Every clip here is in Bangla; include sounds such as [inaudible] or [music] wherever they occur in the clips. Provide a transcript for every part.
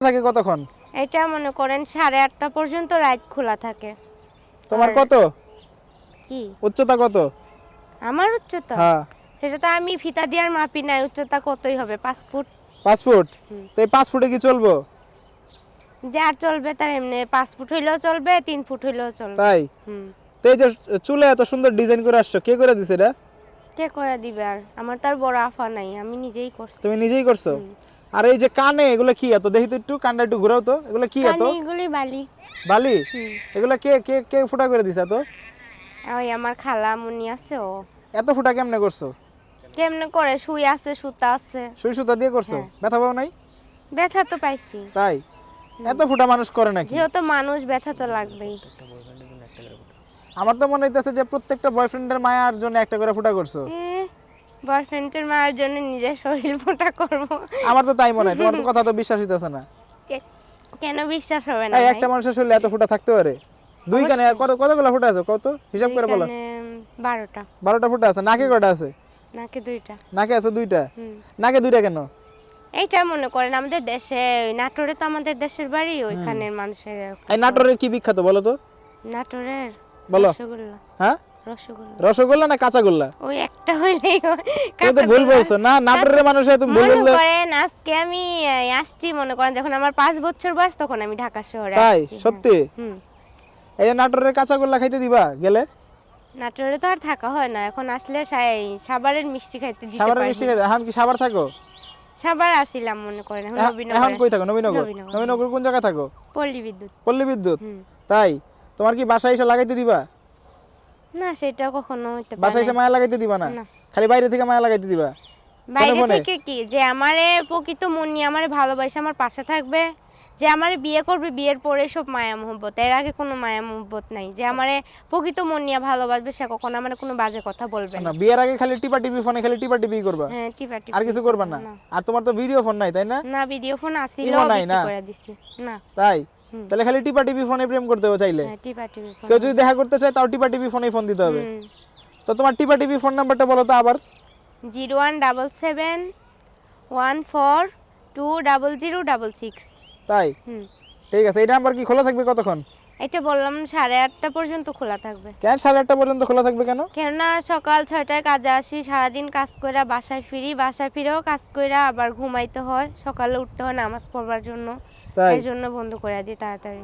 থাকে কতক্ষণ? এটা মনে করেন সাড়ে আটটা পর্যন্ত রাত খোলা থাকে। তোমার আর- কত? কি? উচ্চতা কত? আমার উচ্চতা? হ্যাঁ। সেটা তো আমি ফিতা দিয়ার মাপি নাই উচ্চতা কতই হবে? পাঁচ ফুট। পাঁচ ফুট? তো এই পাঁচ ফুটে কি চলবো? যার চলবে তার এমনি পাঁচ ফুট হইলেও চলবে তিন ফুট হইলেও চলবে। তাই? হুম। তো এই যে চুলে এত সুন্দর ডিজাইন করে আসছো কে করে দিছে এটা? কে করে দিবে আর? আমার তার বড় আফা নাই আমি নিজেই করছি। তুমি নিজেই করছ? আর এই যে কানে এগুলো কি এত? দেখি তো একটু কানটা একটু ঘুরাও তো। এগুলো কি এত? এগুলি বালি। বালি? এগুলো কে কে কে ফুটা করে দিছে এত? ওই আমার খালা মুনি আছে ও। এত ফুটা কেমনে করছ? কেমনে করে? শুই আছে সুতা আছে। সুই সুতা দিয়ে করছ? হ্যাঁ। ব্যথা পাও নাই? ব্যথা তো পাইছি। তাই? এত ফুটা মানুষ করে নাকি? যেহেতু মানুষ ব্যথা তো লাগবেই। আমার তো মনে হইতেছে যে প্রত্যেকটা বয়ফ্রেন্ডের মায়ার জন্য একটা করে ফুটা করছ। বয়ফ্রেন্ডের মায়ের জন্য নিজের শরীর ফোটা করব। আমার তো তাই মনে হয়। তোমার [laughs] কথা তো বিশ্বাস হইতেছে না। কেন বিশ্বাস হবে না একটা মানুষের শরীরে এত ফুটা থাকতে পারে? দুই কানে কত কতগুলো ফুটা আছে? কত? হিসাব করে বলো। এখানে বারোটা। বারোটা ফুটা আছে? নাকে কটা আছে? নাকি দুইটা। নাকে আছে দুইটা? নাকে দুইটা কেন? এইটা মনে করেন আমাদের দেশে নাটোরে তো আমাদের দেশের বাড়ি ওইখানের মানুষের এই নাটোরের কি বিখ্যাত বলো তো? নাটোরের বলো। হ্যাঁ? রসগোল্লা। রসগোল্লা না কাঁচাগোল্লা? ওই একটা হইলেই। তুমি তো ভুল বলছো। না নাটোরের মানুষ তুমি ভুল বললে করেন আজকে আমি আসছি মনে করেন যখন আমার বছর বয়স তখন আমি ঢাকা শহরে তাই? হ্যাঁ। সত্যি? এই যে নাটোরের কাঁচাগোল্লা খাইতে দিবা গেলে? নাটোরে তো আর থাকা হয় না। এখন আসলে সাভারের মিষ্টি খাইতে দিতে সাভারের মিষ্টি খাইতে এখন কি সাভার থাকো? সাভার আসিলাম মনে করেন এখন কই থাকো? নবীনগর? নবীনগর। নবীনগর কোন জায়গায় থাকো? পল্লী বিদ্যুৎ পল্লী বিদ্যুৎ তাই? তোমার কি বাসায় এসে লাগাইতে দিবা? না সেটা কখনো হইতে বাসায় পারে এসে মায়া লাগাইতে দিবা না। খালি বাইরে থেকে মায়া লাগাইতে দিবা? বাইরে থেকে কি? যে আমারে প্রকৃত মন নিয়ে আমারে ভালোবাসে আমার পাশে থাকবে যে আমারে বিয়ে করবে বিয়ের পরে সব মায়া মোহব্বত। এর আগে কোনো মায়া মোহব্বত নাই। যে আমারে প্রকৃত মন নিয়ে ভালোবাসবে সে কখনো আমার কোনো বাজে কথা বলবে না বিয়ের আগে খালি টিপা টিপি ফোনে খালি টিপা টিপি করবা। হ্যাঁ টিপা টিপি আর কিছু করবা না? আর তোমার তো ভিডিও ফোন নাই তাই না? না ভিডিও ফোন আসিল? করে দিছি। না। তাই। তাহলে খালি টিপা টিপি ফোনে প্রেম করতে হবে চাইলে। হ্যাঁ কেউ যদি দেখা করতে চায় তাও টিপা টিপি ফোনে ফোন দিতে হবে। তো তোমার টিপা টিপি ফোন নাম্বারটা বলো তো আবার। Zero one double seven one four two double zero double six. তাই? ঠিক আছে এই নাম্বার কি খোলা থাকবে কতক্ষণ? এটা বললাম সাড়ে আটটা পর্যন্ত খোলা থাকবে। কেন সাড়ে আটটা পর্যন্ত খোলা থাকবে কেন? কেননা সকাল ছয়টায় কাজে আসি সারাদিন কাজ কইরা বাসায় ফিরি বাসায় ফিরেও কাজ কইরা আবার ঘুমাইতে হয় সকালে উঠতে হয় নামাজ পড়বার জন্য। তাই? এই জন্য বন্ধ করে দিই তাড়াতাড়ি।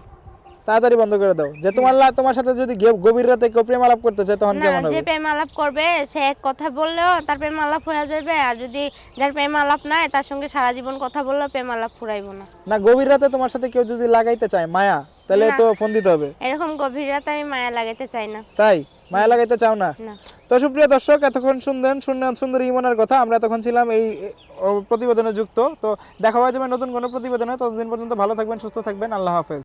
তাড়াতাড়ি বন্ধ করে দাও। যে তোমার লা- তোমার সাথে যদি গভীর রাতে কেউ প্রেম আলাপ করতে চায় তখন কেমন যে হবে? প্রেম আলাপ করবে সে এক কথা বললেও তার প্রেম আলাপ হয়ে যাবে। আর যদি যার প্রেম আলাপ নাই তার সঙ্গে সারা জীবন কথা বললেও প্রেম আলাপ ফুরাইবো না। না গভীর রাতে তোমার সাথে কেউ যদি লাগাইতে চায় মায়া তাহলে তো ফোন দিতে হবে। এরকম গভীর রাতে আমি মায়া লাগাইতে চাই না। তাই? মায়া লাগাইতে চাও না? না। তো সুপ্রিয় দর্শক এতক্ষণ শুনলেন শুনলেন সুন্দর ইমনের কথা। আমরা তখন ছিলাম এই প্রতিবেদনে যুক্ত। তো দেখা হয়ে যাবে নতুন কোনো প্রতিবেদনে। ততদিন পর্যন্ত ভালো থাকবেন, সুস্থ থাকবেন। আল্লাহ হাফেজ।